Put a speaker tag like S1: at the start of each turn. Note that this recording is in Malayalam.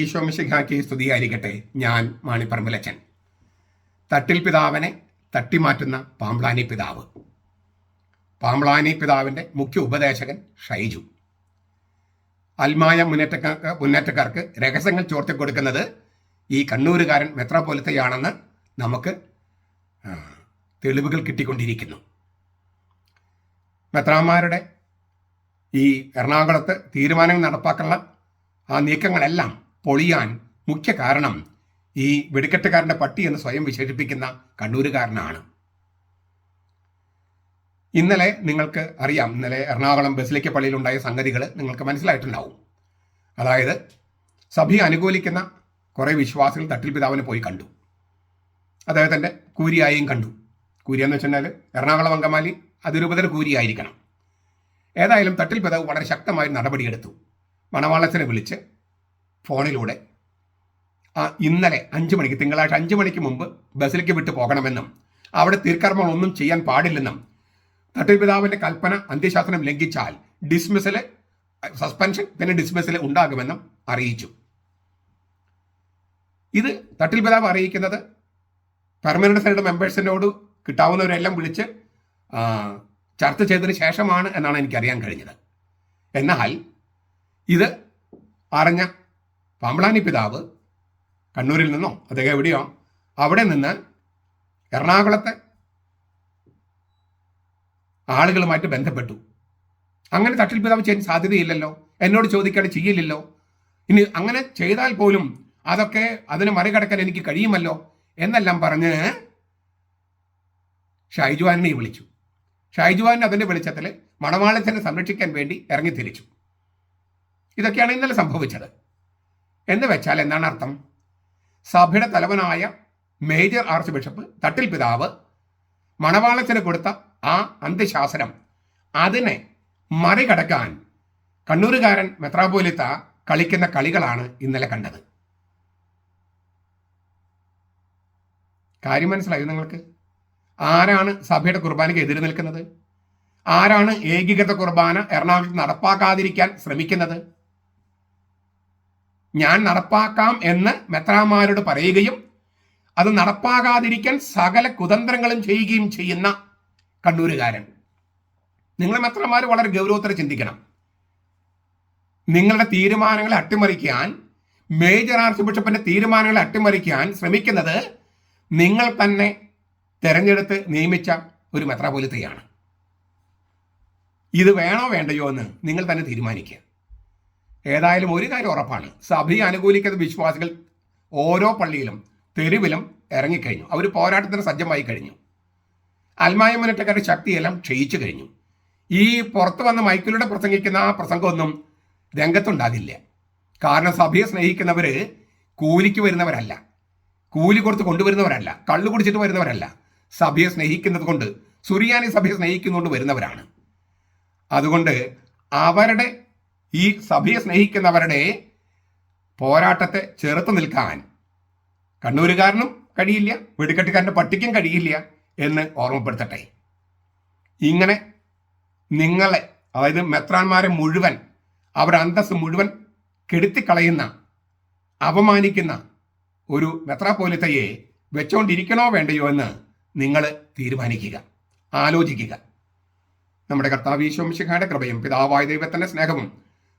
S1: ഈശോമിശിഖാക്കി സ്തുതിയായിരിക്കട്ടെ. ഞാൻ മാണിപ്പറമ്പിലച്ചൻ. തട്ടിൽ പിതാവിനെ തട്ടിമാറ്റുന്ന പാമ്പ്ലാനി പിതാവ്. പാമ്പ്ലാനി പിതാവിന്റെ മുഖ്യ ഉപദേശകൻ ഷൈജു. അൽമായ മുന്നേറ്റക്കാർക്ക് മുന്നേറ്റക്കാർക്ക് രഹസ്യങ്ങൾ ചോർത്തി കൊടുക്കുന്നത് ഈ കണ്ണൂരുകാരൻ മെത്രാപോലത്തെയാണെന്ന് നമുക്ക് തെളിവുകൾ കിട്ടിക്കൊണ്ടിരിക്കുന്നു. മെത്രാന്മാരുടെ ഈ എറണാകുളത്ത് തീരുമാനങ്ങൾ നടപ്പാക്കാനുള്ള ആ നീക്കങ്ങളെല്ലാം പൊളിയാൻ മുഖ്യ കാരണം ഈ വെടിക്കെട്ടുകാരന്റെ പട്ടി എന്ന് സ്വയം വിശേഷിപ്പിക്കുന്ന കണ്ണൂരുകാരനാണ്. ഇന്നലെ നിങ്ങൾക്ക് അറിയാം ഇന്നലെ എറണാകുളം ബസിലേക്ക് പള്ളിയിലുണ്ടായ സംഗതികൾ നിങ്ങൾക്ക് മനസ്സിലായിട്ടുണ്ടാവും. അതായത് സഭയെ അനുകൂലിക്കുന്ന കുറേ വിശ്വാസികൾ തട്ടിൽ പിതാവിനെ പോയി കണ്ടു. അദ്ദേഹത്തിന്റെ കൂരിയായും കണ്ടു. കൂരിയെന്ന് വെച്ചാൽ എറണാകുളം അങ്കമാലി അതിരൂപതര കൂരിയായിരിക്കണം. ഏതായാലും തട്ടിൽ പിതാവ് വളരെ ശക്തമായ നടപടിയെടുത്തു. മണവാളച്ചനെ വിളിച്ച് ഫോണിലൂടെ. ഇന്നലെ അഞ്ച് മണിക്ക് തിങ്കളാഴ്ച അഞ്ച് മണിക്ക് മുമ്പ് ബസിലേക്ക് വിട്ടു പോകണമെന്നും അവിടെ തീർക്കർമ്മങ്ങളൊന്നും ചെയ്യാൻ പാടില്ലെന്നും തട്ടിൽപിതാവിന്റെ കൽപ്പന അന്ത്യശാസനം ലംഘിച്ചാൽ ഡിസ്മിസൽ സസ്പെൻഷൻ പിന്നെ ഡിസ്മിസൽ ഉണ്ടാകുമെന്നും അറിയിച്ചു. ഇത് തട്ടിൽ പിതാവ് അറിയിക്കുന്നത് പെർമനന്റ് സെനറ്റ് മെമ്പേഴ്സിനോട് കിട്ടാവുന്നവരെല്ലാം വിളിച്ച് ചർച്ച ചെയ്തതിന് ശേഷമാണ് എന്നാണ് എനിക്കറിയാൻ കഴിഞ്ഞത്. എന്നാൽ ഇത് അറിഞ്ഞ പാമ്പളാനി പിതാവ്. കണ്ണൂരിൽ നിന്നോ? അദ്ദേഹം എവിടെയോ? അവിടെ നിന്ന് എറണാകുളത്തെ ആളുകളുമായിട്ട് ബന്ധപ്പെട്ടു. അങ്ങനെ തട്ടിൽ പിതാവ് ചെയ്യാൻ സാധ്യതയില്ലല്ലോ. എന്നോട് ചോദിക്കാതെ ചെയ്യില്ലല്ലോ ഇനി അങ്ങനെ ചെയ്താൽ പോലും അതൊക്കെ അതിനെ മറികടക്കാൻ എനിക്ക് കഴിയുമല്ലോ എന്നെല്ലാം പറഞ്ഞ് ഷൈജുവാനെ വിളിച്ചു. ഷൈജുവാൻ അതിന്റെ വെളിച്ചത്തിൽ മണവാളത്തിനെ സംരക്ഷിക്കാൻ വേണ്ടി ഇറങ്ങിത്തിരിച്ചു ഇതൊക്കെയാണ് ഇന്നലെ സംഭവിച്ചത്. എന്ന് വെച്ചാൽ എന്താണ് അർത്ഥം? സഭയുടെ തലവനായ മേജർ ആർച്ച് ബിഷപ്പ് തട്ടിൽ പിതാവ് മണവാളച്ചന് കൊടുത്ത ആ അന്ത്യശാസനം അതിനെ മറികടക്കാൻ കണ്ണൂരുകാരൻ മെത്രാപോലിത്ത കളിക്കുന്ന കളികളാണ് ഇന്നലെ കണ്ടത്. കാര്യം മനസ്സിലായോ നിങ്ങൾക്ക്? ആരാണ് സഭയുടെ കുർബാനയ്ക്ക് എതിര് നിൽക്കുന്നത്? ആരാണ് ഏകീകൃത കുർബാന എറണാകുളത്ത് നടപ്പാക്കാതിരിക്കാൻ ശ്രമിക്കുന്നത്? ഞാൻ നടപ്പാക്കാം എന്ന് മെത്രാമാരോട് പറയുകയും അത് നടപ്പാകാതിരിക്കാൻ സകല കുതന്ത്രങ്ങളും ചെയ്യുകയും ചെയ്യുന്ന കണ്ണൂരുകാരൻ. നിങ്ങൾ മെത്രാമാർ വളരെ ഗൗരവത്തോടെ ചിന്തിക്കണം. നിങ്ങളുടെ തീരുമാനങ്ങളെ അട്ടിമറിക്കാൻ മേജർ ആർച്ച് ബിഷപ്പിന്റെ തീരുമാനങ്ങളെ അട്ടിമറിക്കാൻ ശ്രമിക്കുന്നത് നിങ്ങൾ തന്നെ തെരഞ്ഞെടുത്ത് നിയമിച്ച ഒരു മെത്രാപോലിത്തയാണ് ഇത് വേണോ വേണ്ടയോ എന്ന് നിങ്ങൾ തന്നെ തീരുമാനിക്കുക. ഏതായാലും ഒരു കാര്യം ഉറപ്പാണ്. സഭയെ അനുകൂലിക്കുന്ന വിശ്വാസികൾ ഓരോ പള്ളിയിലും തെരുവിലും ഇറങ്ങിക്കഴിഞ്ഞു. അവർ പോരാട്ടത്തിന് സജ്ജമായി കഴിഞ്ഞു. അൽമായ മുന്നേറ്റക്കാരുടെ ശക്തിയെല്ലാം ക്ഷയിച്ചു കഴിഞ്ഞു. ഈ പുറത്തു വന്ന മൈക്കിലൂടെ പ്രസംഗിക്കുന്ന ആ പ്രസംഗമൊന്നും രംഗത്തുണ്ടാകില്ല. കാരണം സഭയെ സ്നേഹിക്കുന്നവർ കൂലിക്ക് വരുന്നവരല്ല. കൂലി കൊടുത്ത് കൊണ്ടുവരുന്നവരല്ല. കള്ളു കുടിച്ചിട്ട് വരുന്നവരല്ല. സഭയെ സ്നേഹിക്കുന്നത് കൊണ്ട് സുറിയാനി സഭയെ സ്നേഹിക്കുന്നതുകൊണ്ട് വരുന്നവരാണ്. അതുകൊണ്ട് അവരുടെ ഈ സഭയെ സ്നേഹിക്കുന്നവരുടെ പോരാട്ടത്തെ ചെറുത്ത് നിൽക്കാൻ കണ്ണൂരുകാരനും കഴിയില്ല വെടിക്കെട്ടുകാരന്റെ പട്ടിക്കും കഴിയില്ല എന്ന് ഓർമ്മപ്പെടുത്തട്ടെ. ഇങ്ങനെ നിങ്ങളെ അതായത് മെത്രാന്മാരെ മുഴുവൻ അവരുടെ അന്തസ് മുഴുവൻ കെടുത്തിക്കളയുന്ന അപമാനിക്കുന്ന ഒരു മെത്രാപോലിത്തയെ വെച്ചോണ്ടിരിക്കണോ വേണ്ടയോ എന്ന് നിങ്ങൾ തീരുമാനിക്കുക ആലോചിക്കുക. നമ്മുടെ കർത്താവ് ഈശോമിശിഖായുടെ കൃപയും പിതാവായ ദൈവത്തിന്റെ സ്നേഹവും